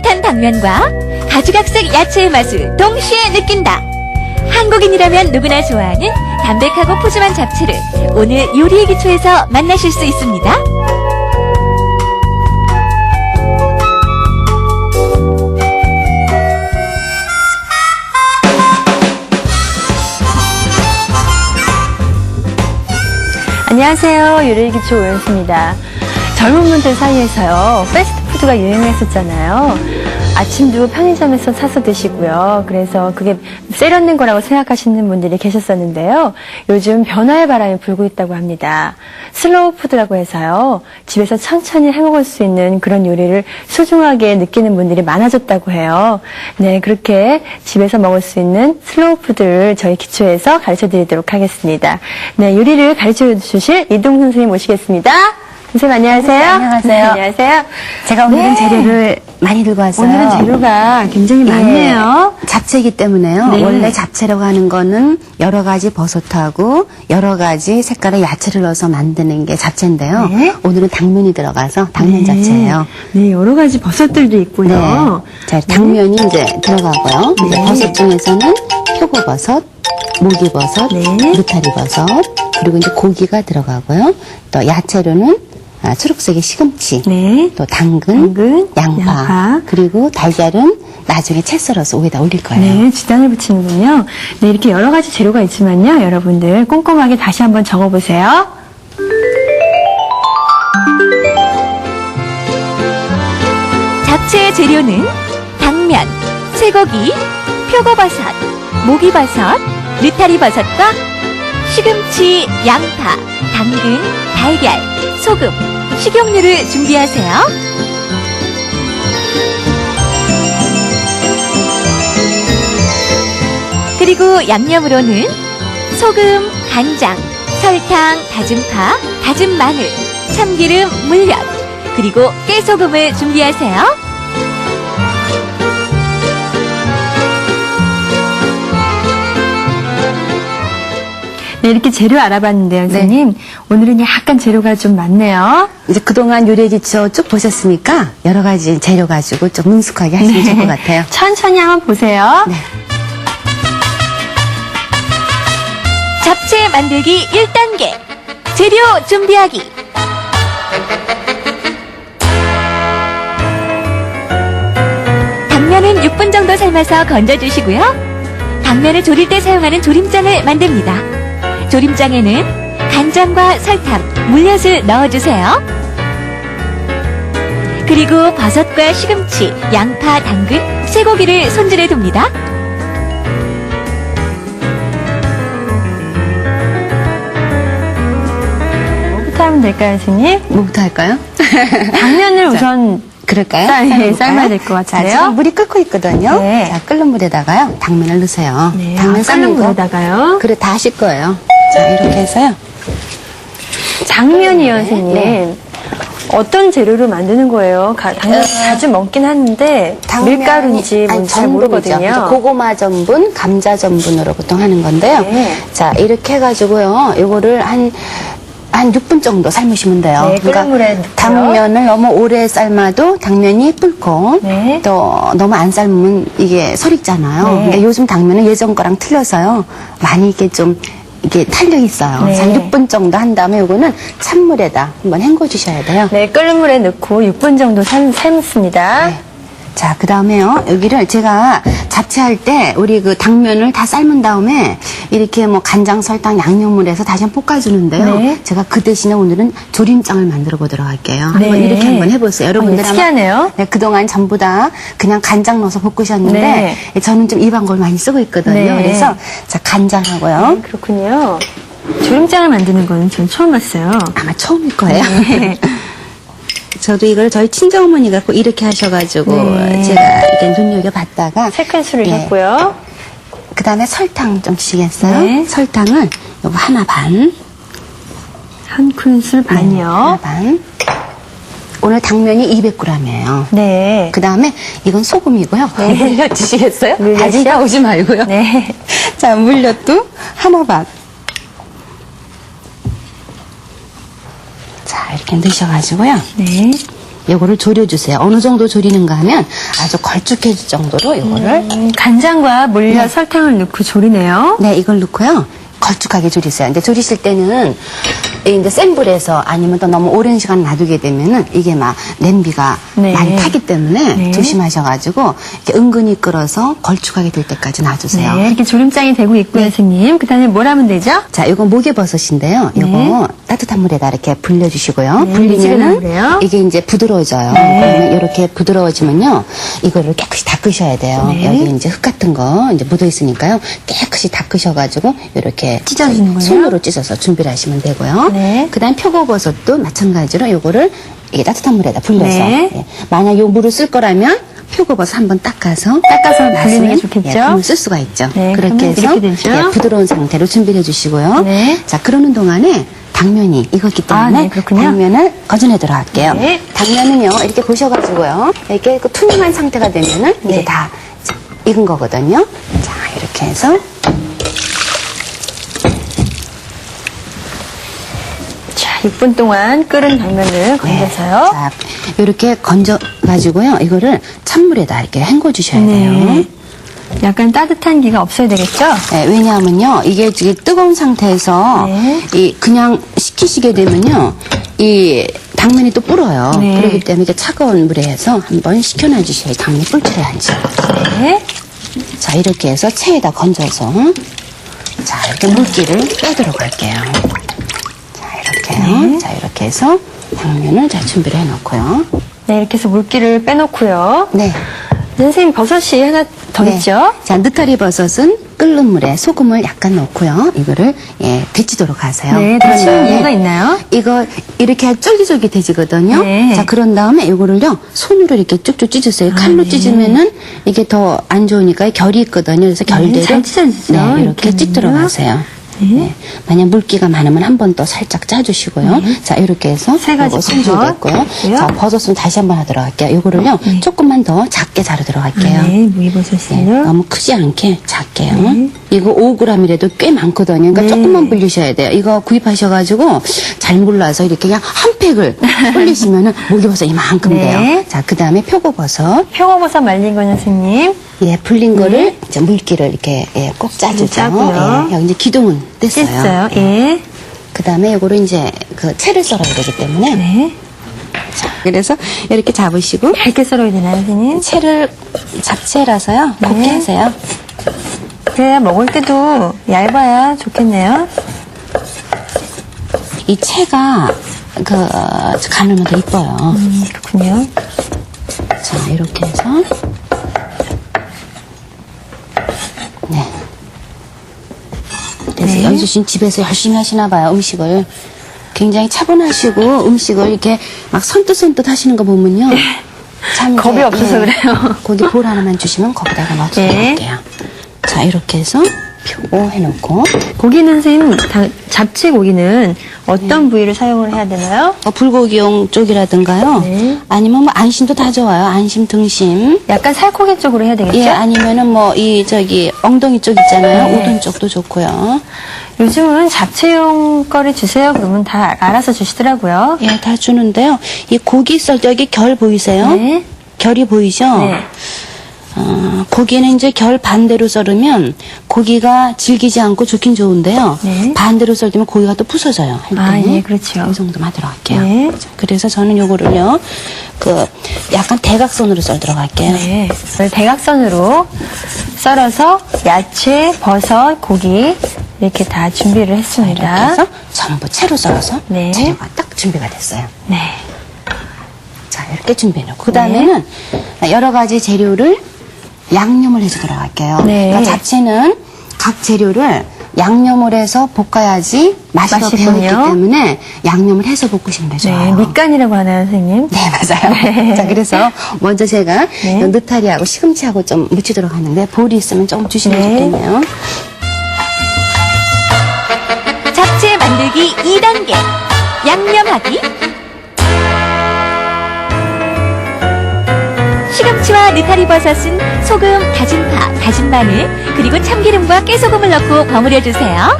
쫄깃한 당면과 가지각색 야채의 맛을 동시에 느낀다. 한국인이라면 누구나 좋아하는 담백하고 푸짐한 잡채를 오늘 요리의 기초에서 만나실 수 있습니다. 안녕하세요. 요리의 기초 오연수입니다. 젊은 분들 사이에서요, 패스트푸드가 유행했었잖아요. 아침도 편의점에서 사서 드시고요. 그래서 그게 세련된 거라고 생각하시는 분들이 계셨었는데요. 요즘 변화의 바람이 불고 있다고 합니다. 슬로우 푸드라고 해서요. 집에서 천천히 해 먹을 수 있는 그런 요리를 소중하게 느끼는 분들이 많아졌다고 해요. 네, 그렇게 집에서 먹을 수 있는 슬로우 푸드를 저희 기초에서 가르쳐 드리도록 하겠습니다. 네, 요리를 가르쳐 주실 이동 선생님 모시겠습니다. 선생님 안녕하세요. 네, 안녕하세요. 네, 안녕하세요. 제가 오늘은 네. 재료를 많이 들고 왔어요. 오늘은 재료가 굉장히 많네요. 예, 잡채이기 때문에요. 네. 원래 잡채라고 하는 거는 여러 가지 버섯하고 여러 가지 색깔의 야채를 넣어서 만드는 게 잡채인데요. 네. 오늘은 당면이 들어가서 당면 잡채예요. 네, 여러 가지 버섯들도 네. 있고요. 자, 당면이 이제 들어가고요. 이제 네. 버섯 중에서는 표고버섯, 모기버섯, 네. 느타리버섯, 그리고 이제 고기가 들어가고요. 또 야채로는 아, 초록색의 시금치, 네. 또 당근, 당근, 양파, 양파. 그리고 달걀은 나중에 채 썰어서 위에다 올릴 거예요. 네, 지단을 붙이는군요. 네, 이렇게 여러 가지 재료가 있지만요. 여러분들 꼼꼼하게 다시 한번 적어보세요. 잡채의 재료는 당면, 쇠고기, 표고버섯, 모기버섯, 느타리버섯과 시금치, 양파, 당근, 달걀, 소금, 식용유를 준비하세요. 그리고 양념으로는 소금, 간장, 설탕, 다진 파, 다진 마늘, 참기름, 물엿, 그리고 깨소금을 준비하세요. 네, 이렇게 재료 알아봤는데요, 선생님. 오늘은 약간 재료가 좀 많네요. 이제 그동안 요리 기초 쭉 보셨으니까 여러 가지 재료 가지고 좀 능숙하게 하시면 좋을 것 같아요. 천천히 한번 보세요. 네. 잡채 만들기 1단계. 재료 준비하기. 당면은 6분 정도 삶아서 건져주시고요. 당면을 조릴 때 사용하는 조림장을 만듭니다. 조림장에는 간장과 설탕, 물엿을 넣어주세요. 그리고 버섯과 시금치, 양파, 당근, 쇠고기를 손질해 둡니다. 뭐부터 하면 될까요, 선생님? 뭐부터 할까요? 당면을 우선 그럴까요? 쌀- 삶아볼까요? 삶아야 될 것 자. 지금 물이 끓고 있거든요. 네. 자, 끓는 물에다가요. 당면을 넣으세요. 네, 당면 아, 삶는 끓는 거. 물에다가요. 그래, 다 하실 거예요. 자, 이렇게 해서요. 선생님. 네. 어떤 재료로 만드는 거예요? 가, 당면 자주 먹긴 하는데 밀가루인지 아니, 뭔지 잘 전분이죠. 모르거든요. 그래서 고구마 전분, 감자 전분으로 보통 하는 건데요. 네. 자, 이렇게 해가지고요. 요거를 한, 한 6분 정도 삶으시면 돼요. 그러니까 네, 끓는 물에 넣고요. 당면을 너무 오래 삶아도 당면이 불고 네. 또 너무 안 삶으면 이게 설익잖아요. 네. 근데 요즘 당면은 예전 거랑 틀려서요. 많이 이게 좀 이게 탈려 있어요. 네. 자, 6분 정도 한 다음에 요거는 찬물에다 한번 헹궈 주셔야 돼요. 네, 끓는 물에 넣고 6분 정도 삶, 삶습니다. 네. 자, 그 다음에요. 여기를 제가 잡채할 때 우리 그 당면을 다 삶은 다음에 이렇게 뭐 간장, 설탕, 양념을 해서 다시 한번 볶아주는데요. 네. 제가 그 대신에 오늘은 조림장을 만들어 보도록 할게요. 네. 한번 이렇게 한번 해보세요. 여러분들 어, 특이하네요. 네, 그동안 전부 다 그냥 간장 넣어서 볶으셨는데 네. 저는 좀 이 방법을 많이 쓰고 있거든요. 네. 그래서 자, 간장하고요. 네, 그렇군요. 조림장을 만드는 건전 처음 봤어요. 아마 처음일 거예요. 네. 저도 이걸 저희 친정어머니가 꼭 이렇게 하셔가지고 네. 제가 이렇게 눈여겨봤다가 세 큰술을 예. 했고요. 그 다음에 설탕 좀 주시겠어요? 네. 설탕을 요거 하나 반. 한 큰술 하나 반이요. 반. 오늘 당면이 200g이에요. 네. 그 다음에 이건 소금이고요. 네. 물엿 드시겠어요? 물엿이요? 다진 거 오지 말고요. 네. 자, 물엿도 하나 반. 이렇게 넣으셔가지고요. 네. 요거를 졸여주세요. 어느 정도 졸이는가 하면 아주 걸쭉해질 정도로 요거를 음, 간장과 물엿, 네. 설탕을 넣고 졸이네요. 네, 이걸 넣고요. 걸쭉하게 졸이세요. 근데 졸이실 때는 이 이제 센 불에서 아니면 또 너무 오랜 시간 놔두게 되면은 이게 막 냄비가 네. 많이 타기 때문에 네. 조심하셔가지고 이렇게 은근히 끓어서 걸쭉하게 될 때까지 놔주세요. 네, 이렇게 조림장이 되고 있고요, 선생님. 그 다음에 뭘 하면 되죠? 자, 이거 목에버섯인데요. 네. 이거 따뜻한 물에다 이렇게 불려주시고요. 네, 불리면은. 이게 이제 부드러워져요. 네. 그러면 이렇게 부드러워지면요. 이거를 깨끗이 닦으셔야 돼요. 네. 여기 이제 흙 같은 거 이제 묻어 있으니까요. 깨끗이 닦으셔가지고 이렇게 찢어주는 거예요? 손으로 찢어서 준비를 하시면 되고요. 네. 그다음 표고버섯도 마찬가지로 이거를 이게 따뜻한 물에다 불려서 네. 예. 만약 요 물을 쓸 거라면 표고버섯 한번 닦아서 닦아서 게 놨으면, 좋겠죠? 예, 그러면 쓸 수가 있죠. 네, 그렇게 그러면 해서 이렇게 되죠? 예, 부드러운 상태로 준비를 해주시고요. 네. 자, 그러는 동안에 당면이 익었기 때문에 아, 네, 그렇군요. 당면을 거준해 들어갈게요. 네. 당면은요, 이렇게 보셔가지고요. 이렇게 그 투명한 상태가 되면은 네. 이게 다 익은 거거든요. 자, 이렇게 해서 6분 동안 끓은 당면을 건져서요. 자, 이렇게 건져가지고요. 이거를 찬물에다 이렇게 헹궈 주셔야 돼요. 네. 약간 따뜻한 기가 없어야 되겠죠? 네, 왜냐하면요, 이게 지금 뜨거운 상태에서 네. 이 그냥 식히시게 되면요, 이 당면이 또 불어요. 네. 그렇기 때문에 이제 차가운 물에 해서 한번 식혀놔 주셔야 당면이 불출해 앉죠. 네. 자, 이렇게 해서 체에다 건져서 자, 이렇게 물기를 빼도록 할게요. 자, 이렇게요. 네. 자, 이렇게 해서 당면을 자 준비를 해놓고요. 네, 이렇게 해서 물기를 빼놓고요. 네. 선생님, 버섯이 하나 더 네. 있죠? 자, 느타리 버섯은 끓는 물에 소금을 약간 넣고요. 이거를 예, 데치도록 하세요. 네, 데치는 다음에 이유가 있나요? 이거 이렇게 쫄깃쫄깃해지거든요. 네. 자, 그런 다음에 이거를요 손으로 이렇게 쭉쭉 찢으세요. 칼로 네. 찢으면은 이게 더 안 좋으니까 결이 있거든요. 그래서 결대로 잘 찢어지죠, 네, 이렇게 찢도록. 하세요. 네. 네. 만약 물기가 많으면 한 번 더 살짝 짜주시고요. 자, 이렇게 해서 세 가지 요거 손질됐고요. 버섯. 자, 버섯은 다시 한 번 하도록 할게요. 이거를요 조금만 더 작게 자르 들어갈게요. 네, 무이버섯을요. 너무 크지 않게 작게요. 이거 5g이라도 꽤 많거든요. 그러니까 네. 조금만 불리셔야 돼요. 이거 구입하셔가지고 잘 몰라서 이렇게 그냥 한 팩을 불리시면은 목이버섯 이만큼 네. 돼요. 자, 그 다음에 표고버섯. 표고버섯 말린 거는 선생님. 예, 불린 거를 이제 물기를 이렇게 예, 꼭 짜주죠. 네. 짜고요. 예, 여기 이제 기둥은 뗐어요. 씻어요. 예. 그 다음에 요거를 이제 그 채를 썰어야 되기 때문에. 네. 자, 그래서 이렇게 잡으시고 얇게 썰어야 되나요, 선생님? 채를 잡채라서요. 곱게 네. 하세요. 그래야 먹을 때도 얇아야 좋겠네요. 이 채가 그 가늘면 더 이뻐요. 음, 그렇군요. 자 이렇게 해서 네. 그래서 네. 연수 씨는 집에서 열심히 하시나 봐요 음식을 굉장히 차분하시고 음식을 이렇게 막 선뜻선뜻 하시는 거 보면요. 참 이제, 겁이 없어서 그래요. 고기 볼 하나만 주시면 거기다가 넣어서 네. 드릴게요. 자 이렇게 해서 표고 해놓고 고기는 선생님, 다- 잡채 고기는 어떤 부위를 사용을 해야 되나요? 어, 불고기용 쪽이라든가요. 네. 아니면 뭐 안심도 다 좋아요. 안심 등심. 약간 살코기 쪽으로 해야 되겠죠? 예, 아니면은 뭐 이 저기 엉덩이 쪽 있잖아요. 네. 우둔 쪽도 좋고요. 요즘은 잡채용 거를 주세요. 그러면 다 알아서 주시더라고요. 예, 다 주는데요. 이 고기 썰 때 여기 결 보이세요? 네. 결이 보이죠? 네. 어, 고기는 이제 결 반대로 썰으면 고기가 질기지 않고 좋긴 좋은데요. 네. 반대로 썰면 고기가 또 부서져요. 할 아, 때는. 예, 그렇죠. 이 정도만 들어갈게요. 네. 자, 그래서 저는 요거를요, 그, 약간 대각선으로 썰 들어갈게요. 네. 그걸 대각선으로 썰어서 야채, 버섯, 고기 이렇게 다 준비를 이렇게 했습니다. 해서 전부 채로 썰어서 네. 재료가 딱 준비가 됐어요. 네. 자, 이렇게 준비해놓고. 그 다음에는 여러 가지 재료를 양념을 해서 들어갈게요. 네. 그러니까 잡채는 각 재료를 양념을 해서 볶아야지 맛이 더 맛있군요. 배어있기 때문에 양념을 해서 볶으시면 되죠. 네. 밑간이라고 하나요, 선생님? 네, 맞아요. 네. 자, 그래서 먼저 제가 네. 요 느타리하고 시금치하고 좀 묻히도록 하는데 볼이 있으면 조금 주시면 네. 좋겠네요. 잡채 만들기 2단계. 양념하기. 시금치와 느타리 버섯은 소금, 다진 파, 다진 마늘, 그리고 참기름과 깨소금을 넣고 버무려 주세요.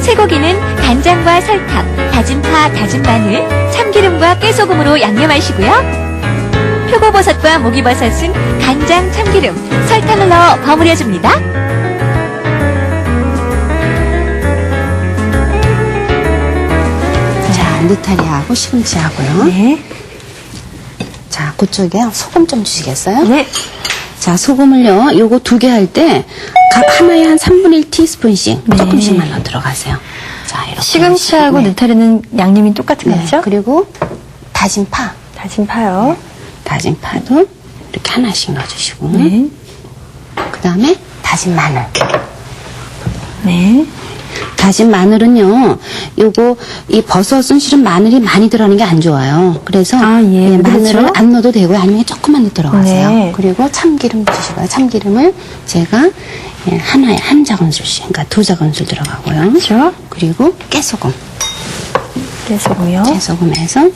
쇠고기는 간장과 설탕, 다진 파, 다진 마늘, 참기름과 깨소금으로 양념하시고요. 표고버섯과 목이버섯은 간장, 참기름, 설탕을 넣어 버무려 줍니다. 자, 느타리하고 시금치하고요. 네. 자, 그쪽에요. 소금 좀 주시겠어요? 네. 자, 소금을요, 요거 두 개 할 때, 각 하나에 한 3분의 1 티스푼씩 네. 조금씩만 넣어 들어가세요. 자, 이렇게. 시금치하고 네. 느타리는 양념이 똑같은 네. 거죠? 그리고 다진 파. 다진 파요. 다진 파도 이렇게 하나씩 넣어주시고. 네. 그 다음에 다진 마늘. 네. 다진 마늘은요, 요거, 이 버섯은 실은 마늘이 많이 들어가는 게 안 좋아요. 그래서, 아, 예, 예, 마늘을 그렇죠. 안 넣어도 되고요. 아니면 조금만 넣어 들어가세요. 네. 그리고 참기름 주시고요. 참기름을 제가 예, 하나에 한 작은술씩, 그러니까 두 작은술 들어가고요. 그렇죠. 그리고 깨소금. 깨소금이요. 깨소금에서,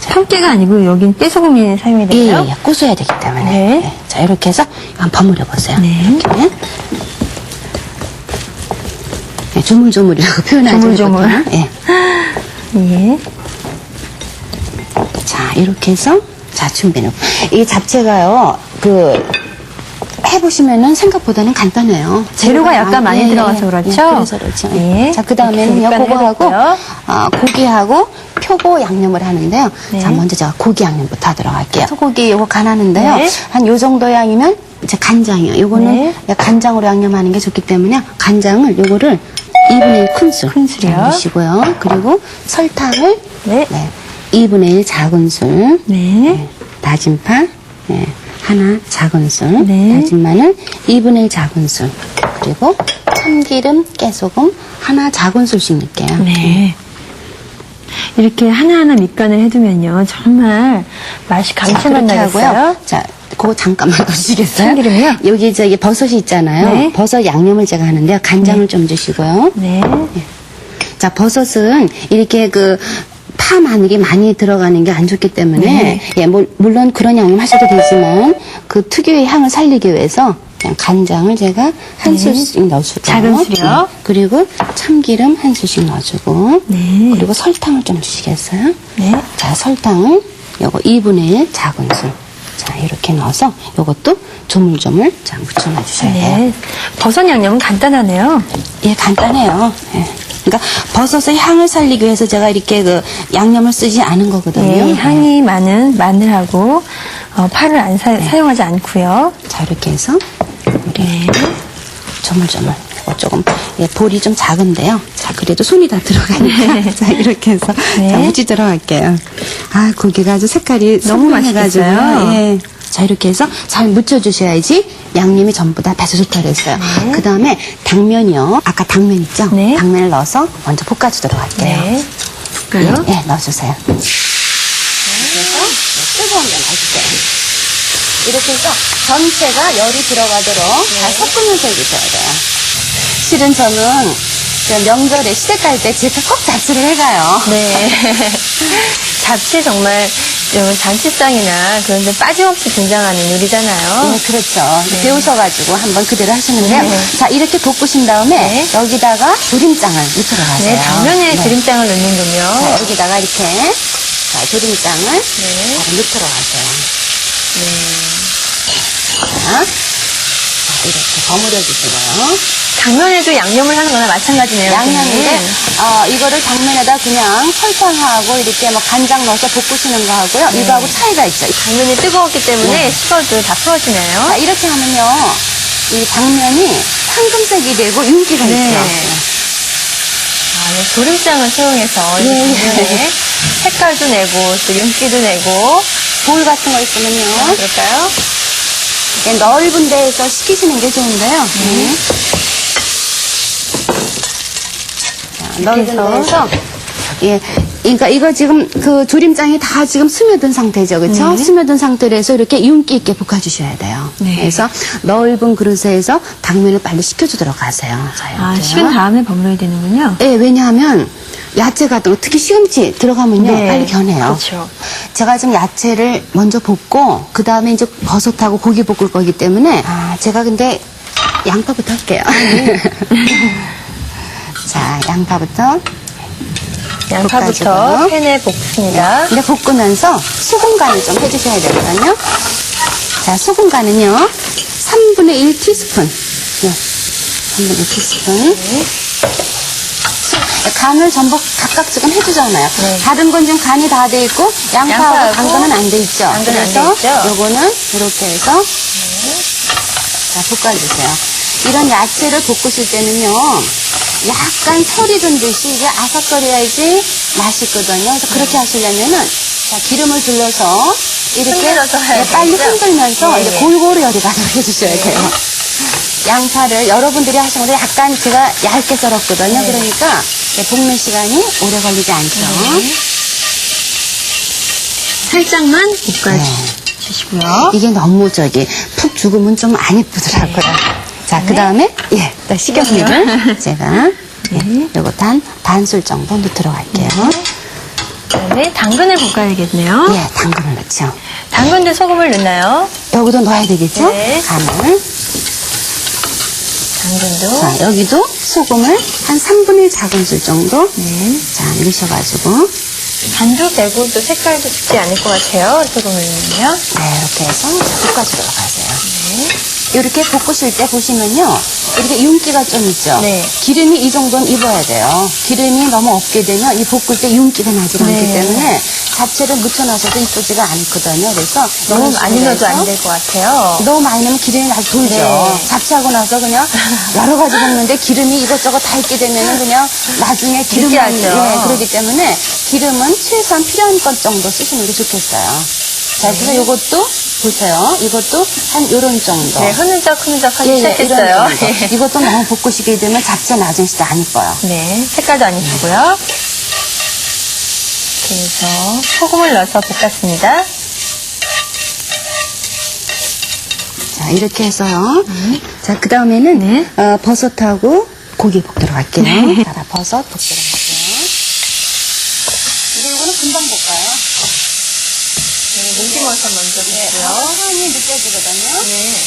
참깨가 아니고 여긴 깨소금이 사용이 예, 되나요? 예, 예, 고소해야 되기 때문에. 네. 예. 자, 이렇게 해서 한번 버무려 보세요. 네. 이렇게. 예, 조물조물이라고 표현하죠. 조물조물. 예. 예. 자, 이렇게 해서, 자, 준비는. 이 잡채가요, 그, 해보시면은 생각보다는 간단해요. 재료가 약간 많이 예, 예, 들어가서 예. 그렇죠? 예, 그래서 그렇죠. 예. 자, 그 다음에는요, 이렇게 그거하고, 해뒀고요. 어, 고기하고 표고 양념을 하는데요. 네. 자, 먼저 제가 고기 양념부터 들어갈게요. 소고기 요거 간하는데요. 네. 한 요 정도 양이면 이제 간장이요. 요거는 네. 간장으로 양념하는 게 좋기 때문에 간장을 요거를 2분의 1 큰술. 큰술이요. 넣으시고요. 그리고 설탕을 네. 2분의 1 작은 술. 네. 다진 파 네, 하나 작은 술, 네. 다진 마늘 2분의 1 작은 술, 그리고 참기름, 깨소금 하나 작은 술씩 넣을게요. 네. 이렇게 하나하나 밑간을 해두면요. 정말 맛이 자, 감칠맛 그렇게 나겠어요. 자, 그거 잠깐만 넣어주시겠어요? 참기름이요? 여기 저기 버섯이 있잖아요. 네. 버섯 양념을 제가 하는데요. 간장을 좀 주시고요. 네. 자, 버섯은 이렇게 그, 파 마늘이 많이 들어가는 게 안 좋기 때문에, 네. 예, 물, 물론 그런 양념 하셔도 되지만, 그 특유의 향을 살리기 위해서, 그냥 간장을 제가 한 네. 술씩 넣어주고, 작은 술이요? 그리고 참기름 한 술씩 넣어주고, 네. 그리고 설탕을 좀 주시겠어요? 네. 자, 설탕을 요거 2분의 1 작은 술. 자, 이렇게 넣어서 요것도 조물조물 자, 묻혀놔 주셔야 돼요. 네. 버섯 양념은 간단하네요. 예, 간단해요. 예. 그러니까 버섯의 향을 살리기 위해서 제가 이렇게 그 양념을 쓰지 않은 거거든요. 네, 향이 많은 마늘하고 어, 파를 안 사, 사용하지 않고요. 자, 이렇게 해서 우리 네. 조물조물. 이거 조금 예, 볼이 좀 작은데요. 자, 그래도 손이 다 들어가니까. 자, 이렇게 해서 네. 자, 무지 들어갈게요. 아, 고기가 아주 색깔이 너무. 맛있겠어요. 예. 자, 이렇게 해서 잘 묻혀주셔야지 양념이 전부 다 배서 좋다 그랬어요. 그 다음에 당면이요. 아까 당면 있죠? 네. 당면을 넣어서 먼저 볶아주도록 할게요. 네. 예, 볼까요? 예, 넣어주세요. 그래서 뜨거운 데 넣어주세요. 이렇게 해서 전체가 열이 들어가도록 잘 섞으면서 해주셔야 돼요. 실은 저는 그 명절에 시댁 갈 때 제가 꼭 잡수를 해가요. 네. 잡채 정말 요 잔치상이나 그런 데 빠짐없이 등장하는 요리잖아요. 네, 그렇죠. 배우셔가지고 한번 그대로 하시는데요. 네. 자, 이렇게 볶으신 다음에 네. 여기다가 조림장을 넣도록 하세요. 네, 당면에 네. 기름장을 넣는군요. 자, 여기다가 이렇게 자, 조림장을 네. 잘 넣도록 하세요. 자, 자, 이렇게 버무려 주시고요. 당면에도 양념을 하는 거나 마찬가지네요. 양념인데. 어, 이거를 당면에다 그냥 설탕하고 이렇게 뭐 간장 넣어서 볶으시는 거 하고요. 네. 이거하고 차이가 있죠. 당면이 뜨거웠기 때문에 네. 식어도 다 풀어지네요. 자, 이렇게 하면요. 이 당면이 황금색이 되고 윤기가 네. 있죠. 아, 네, 조림장을 사용해서 이 네. 당면에 색깔도 내고 또 윤기도 내고 볼 같은 거 있으면요. 그럴까요? 예, 넓은 데에서 식히시는 게 좋은데요. 네. 데에서 예, 그러니까 이거 지금 그 조림장이 다 지금 스며든 상태죠, 그렇죠? 네. 스며든 상태에서 이렇게 윤기 있게 볶아 주셔야 돼요. 네. 그래서 넓은 그릇에서 당면을 빨리 식혀 주도록 하세요. 자, 아, 이렇게요. 식은 다음에 버무려야 되는군요. 예, 왜냐하면 야채 같은 거, 특히 시금치 들어가면요, 네, 빨리 변해요. 그렇죠. 제가 지금 야채를 먼저 볶고, 그 다음에 이제 버섯하고 고기 볶을 거기 때문에, 아, 제가 근데 양파부터 할게요. 자, 양파부터. 양파부터. 팬에 볶습니다. 근데 볶으면서 소금 간을 좀 해주셔야 되거든요. 자, 소금 간은요, 3분의 1 티스푼. 네, 3분의 1 티스푼. 간을 전부 각각 지금 해주잖아요. 네. 다른 건 지금 간이 다 돼 있고, 양파하고 양파하고 당근은 안 돼 있죠. 당근은 안돼 그래서 있죠. 요거는 이렇게 해서, 자, 볶아주세요. 이런 야채를 볶으실 때는요, 약간 설이 든 듯이 이게 아삭거려야지 맛있거든요. 그래서 그렇게 하시려면은, 자, 기름을 둘러서 이렇게 흔들어서 해야 네, 빨리? 흔들면서 네, 이제 네. 골고루 열이 가도록 해주셔야 돼요. 양파를 여러분들이 하시는 것보다 약간 제가 얇게 썰었거든요. 네. 그러니까 이제 볶는 시간이 오래 걸리지 않죠. 살짝만 네. 볶아주시고요. 이게 너무 저기 푹 죽으면 좀 안 예쁘더라고요. 자, 그 다음에, 예, 또 식용유를 제가, 예, 요것도 한 반술 정도 넣도록 할게요. 그다음에 당근을 볶아야겠네요. 예, 당근을 넣죠. 당근도 소금을 넣나요? 여기도 넣어야 되겠죠? 네. 간을. 당근도. 자, 여기도 소금을 한 3분의 1 작은술 정도. 네. 자, 넣으셔가지고, 간도 배고 또 색깔도 죽지 않을 것 같아요. 소금을 넣으면. 네, 이렇게 해서 볶아주도록 하세요. 네. 이렇게 볶으실 때 보시면요. 이렇게 윤기가 좀 있죠? 네. 기름이 이 정도는 입어야 돼요. 기름이 너무 없게 되면 이 볶을 때 윤기가 나지 않기 네. 때문에 자체를 묻혀놔서도 이쁘지가 않거든요. 그래서 너무 많이 넣어도 안 될 것 같아요. 너무 많이 넣으면 기름이 나서 돌죠. 네. 잡채하고 나서 그냥 여러 가지 볶는데 기름이 이것저것 다 있게 되면은 그냥 나중에 기름만. 예, 그렇기 때문에 기름은 최소한 필요한 것 정도 쓰시는 게 좋겠어요. 자, 그래서 이것도 보세요. 이것도 한 요런 정도. 네, 흐느적 흐느적 하기 예, 예, 시작했어요. 정도. 이것도 너무 볶으시게 되면 잡채 나중에 진짜 안 이뻐요. 네, 색깔도 안 이쁘고요. 그래서 소금을 넣어서 볶았습니다. 자, 이렇게 해서요. 자, 그 다음에는 네. 어, 버섯하고 고기 볶도록 할게요. 자, 버섯 볶도록 할게요. 이거 이거는 금방 볶아요. 문기버섯 먼저 네, 볶고요. 향이 느껴지거든요. 네.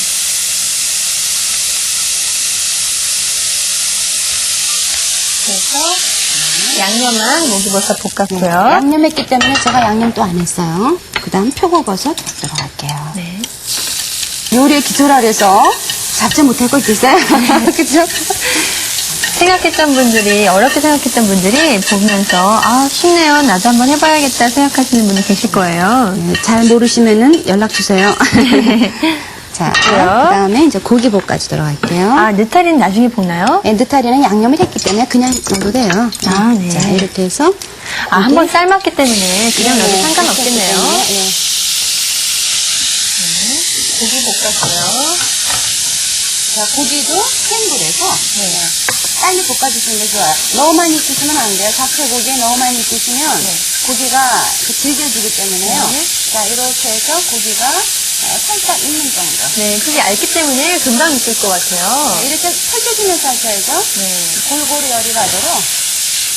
그래서 양념한 목이버섯 네, 볶았고요. 양념했기 때문에 제가 양념 또안 했어요. 그 다음 표고버섯 할게요. 네. 요리의 기초라 그래서 잡채 못할 거 있겠어요? 그죠? 생각했던 분들이 어렵게 생각했던 분들이 보면서 아 쉽네요 나도 한번 해봐야겠다 생각하시는 분이 계실 거예요. 네, 잘 모르시면은 연락 주세요. 자, 그 있고요. 다음에 이제 고기 볶아주도록 할게요. 아 느타리는 나중에 볶나요? 네, 느타리는 양념을 했기 때문에 그냥 넣어도 돼요. 아, 네. 자, 이렇게 해서. 아. 한번 삶았기 때문에 그냥 넣어도 네, 상관없겠네요. 때문에, 네. 고기 볶았고요. 자, 고기도 센 불에서 네. 빨리 볶아주시는 게 좋아요. 너무 많이 익히시면 안 돼요. 잡채고기에 너무 많이 익히시면 고기가 그 질겨지기 때문에요. 네. 자, 이렇게 해서 고기가 어, 살짝 익는 정도. 네 그게 얇기 때문에 금방 익을 것 같아요. 이렇게 펼쳐지면서 하셔야죠. 네. 골고루 열이 가도록.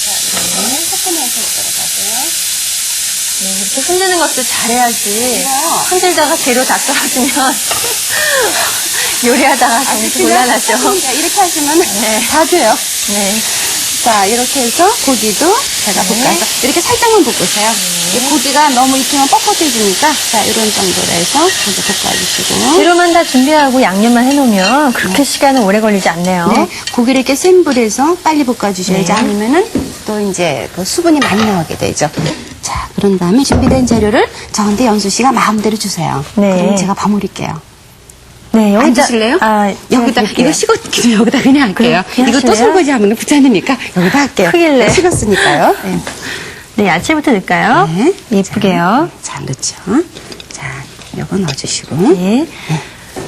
자, 이렇게 섞으면서 들어가세요. 네, 이렇게 흔드는 것도 잘해야지. 이거. 흔들다가 재료 다 떨어지면 요리하다가 정신 곤란하죠. 자, 이렇게 하시면 네. 다 돼요. 네. 자, 이렇게 해서 고기도 제가 네. 볶아서 이렇게 살짝만 볶으세요. 이 고기가 너무 익히면 뻣뻣해지니까 자, 이런 정도로 해서 먼저 볶아주시고. 재료만 다 준비하고 양념만 해놓으면 그렇게 시간은 오래 걸리지 않네요. 네, 고기를 이렇게 센 불에서 빨리 볶아주셔야지 네. 아니면은 또 이제 그 수분이 많이 나오게 되죠. 자, 그런 다음에 준비된 재료를 저한테 연수 씨가 마음대로 주세요. 네. 그럼 제가 버무릴게요. 네, 여기다. 앉으실래요? 아, 여기다 드릴게요. 이거 식었기도 여기다 그냥 할게요. 그냥 이거 또 하실래요? 설거지 하면 귀찮으니까 여기다 할게요. 크길래. 식었으니까요. 네. 네, 야채부터 넣을까요? 네. 예쁘게요. 자, 넣죠. 자, 요거 넣어주시고. 네.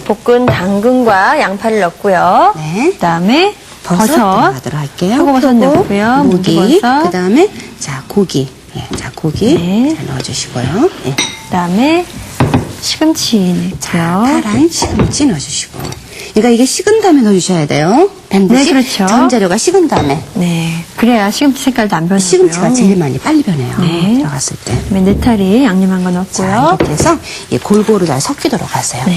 볶은 당근과 양파를 넣고요. 네. 그 다음에 버섯, 버섯. 들어가도록 할게요. 표고버섯 표고, 넣고요. 무기. 무기버섯. 그 다음에 자 고기. 예, 자 고기. 네. 자, 넣어주시고요. 예. 그 다음에 시금치 자, 넣고요. 파란 시금치 넣어주시고. 그러니까 이게 식은 다음에 넣어주셔야 돼요. 반드시 네, 그렇죠. 전 재료가 식은 다음에. 네. 그래야 시금치 색깔도 안 변하고요. 시금치가 제일 많이 빨리 변해요. 네. 들어갔을 때. 그다음에 느타리 양념한 거 자, 넣고요. 이렇게 해서 이 골고루 잘 섞이도록 하세요. 네.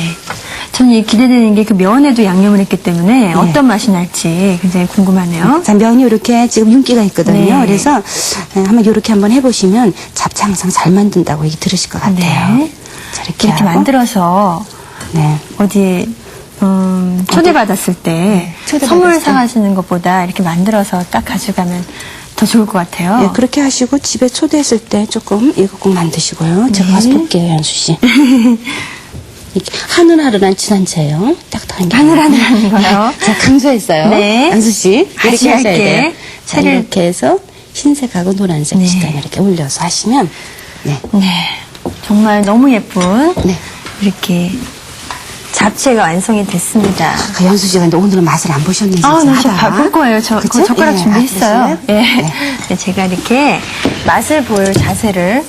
저는 이 기대되는 게 그 면에도 양념을 했기 때문에 어떤 맛이 날지 굉장히 궁금하네요. 자, 면이 이렇게 지금 윤기가 있거든요. 네. 그래서 에, 한번 이렇게 한번 해보시면 잡채 항상 잘 만든다고 얘기 들으실 것 같아요. 네. 자, 이렇게, 이렇게 하고. 만들어서 네. 어디 음, 초대받았을 때 초대받았을 선물 때. 사가시는 것보다 이렇게 만들어서 딱 가져가면 더 좋을 것 같아요. 예, 그렇게 하시고 집에 초대했을 때 조금 이거 꼭 만드시고요. 제가 네. 가서 볼게요, 현수 씨. 이렇게 하늘하늘한 진한채예요. 딱딱한 게. 하늘하늘한 거요? 제가 강조했어요. 네. 현수 씨. 이렇게 하셔야 할게. 돼요. 자, 이렇게 해서 흰색하고 노란색 네. 시간 이렇게 올려서 하시면 네. 네. 정말 너무 예쁜 네. 이렇게 잡채가 완성이 됐습니다. 그 현수 씨가 근데 오늘은 맛을 안 보셨는지 아. 저 바꿀 거예요. 저 그쵸? 그 젓가락 예, 준비했어요. 예. 네. 네, 제가 이렇게 맛을 보일 자세를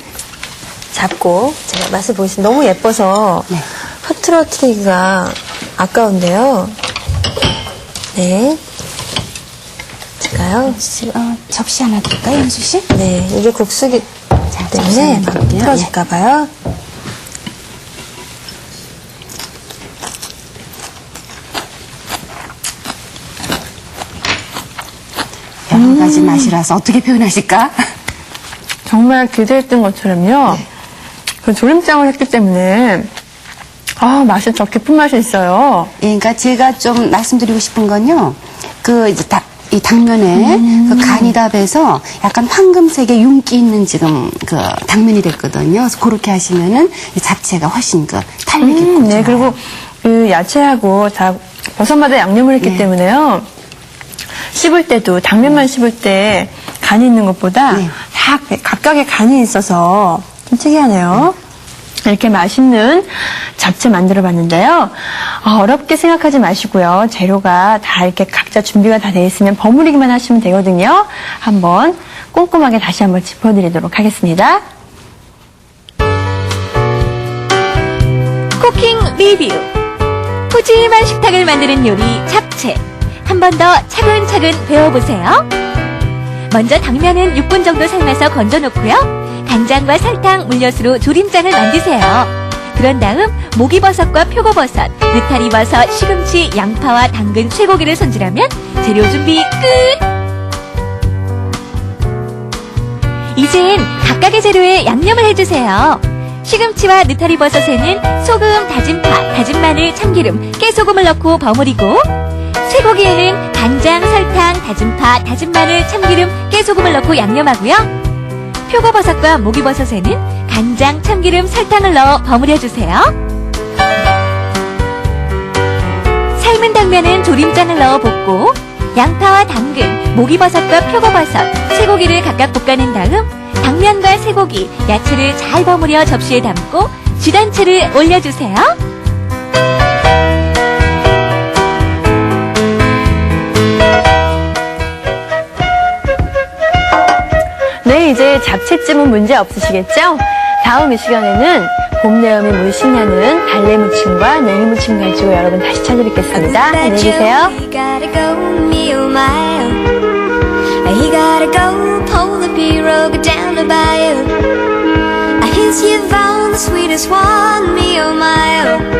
잡고 제가 맛을 보겠습니다. 너무 예뻐서 네. 흐트러뜨리기가 아까운데요. 네. 제가요. 어, 접시 하나 드릴까요, 현수 씨? 네, 이게 국수기 자, 때문에. 막 볼게요. 틀어질까봐요. 여러 음. 가지 맛이라서 어떻게 표현하실까? 정말 기대했던 것처럼요. 그 조림장을 했기 때문에 아 맛이 더 깊은 맛이 있어요. 예, 그러니까 제가 좀 말씀드리고 싶은 건요. 그 이제 다, 이 당면에 음. 그 간이답에서 약간 황금색의 윤기 있는 지금 그 당면이 됐거든요. 그래서 그렇게 하시면은 이 잡채가 훨씬 그 탄력이 있고 음, 네 좋아요. 그리고 그 야채하고 다 버섯마다 양념을 했기 네. 때문에요. 씹을 때도 당면만 씹을 때 간이 있는 것보다 네. 다 각각의 간이 있어서 좀 특이하네요. 이렇게 맛있는 잡채 만들어 봤는데요. 아, 어렵게 생각하지 마시고요. 재료가 다 이렇게 각자 준비가 다 돼 있으면 버무리기만 하시면 되거든요. 한번 꼼꼼하게 다시 한번 짚어드리도록 하겠습니다. 쿠킹 리뷰. 푸짐한 식탁을 만드는 요리 잡채. 한 번 더 차근차근 배워보세요. 먼저 당면은 6분 정도 삶아서 건져놓고요. 간장과 설탕, 물엿으로 조림장을 만드세요. 그런 다음 목이버섯과 표고버섯, 느타리버섯, 시금치, 양파와 당근, 쇠고기를 손질하면 재료 준비 끝! 이젠 각각의 재료에 양념을 해주세요. 시금치와 느타리 버섯에는 소금, 다진 파, 다진 마늘, 참기름, 깨소금을 넣고 버무리고 쇠고기에는 간장, 설탕, 다진 파, 다진 마늘, 참기름, 깨소금을 넣고 양념하고요. 표고버섯과 모기버섯에는 간장, 참기름, 설탕을 넣어 버무려주세요. 삶은 당면은 조림장을 넣어 볶고 양파와 당근, 모기버섯과 표고버섯, 쇠고기를 각각 볶아낸 다음 당면과 쇠고기, 야채를 잘 버무려 접시에 담고 쥐단채를 올려주세요. 네, 이제 잡채찜은 문제 없으시겠죠? 다음 이 시간에는 봄 내음이 물씬 나는 달래 무침과 냉이 무침 가지고 여러분 다시 찾아뵙겠습니다. 안녕히 계세요. He gotta go, oh oh. Pull the pirogue down the bayou. I his Yvonne, the sweetest one, me oh my oh.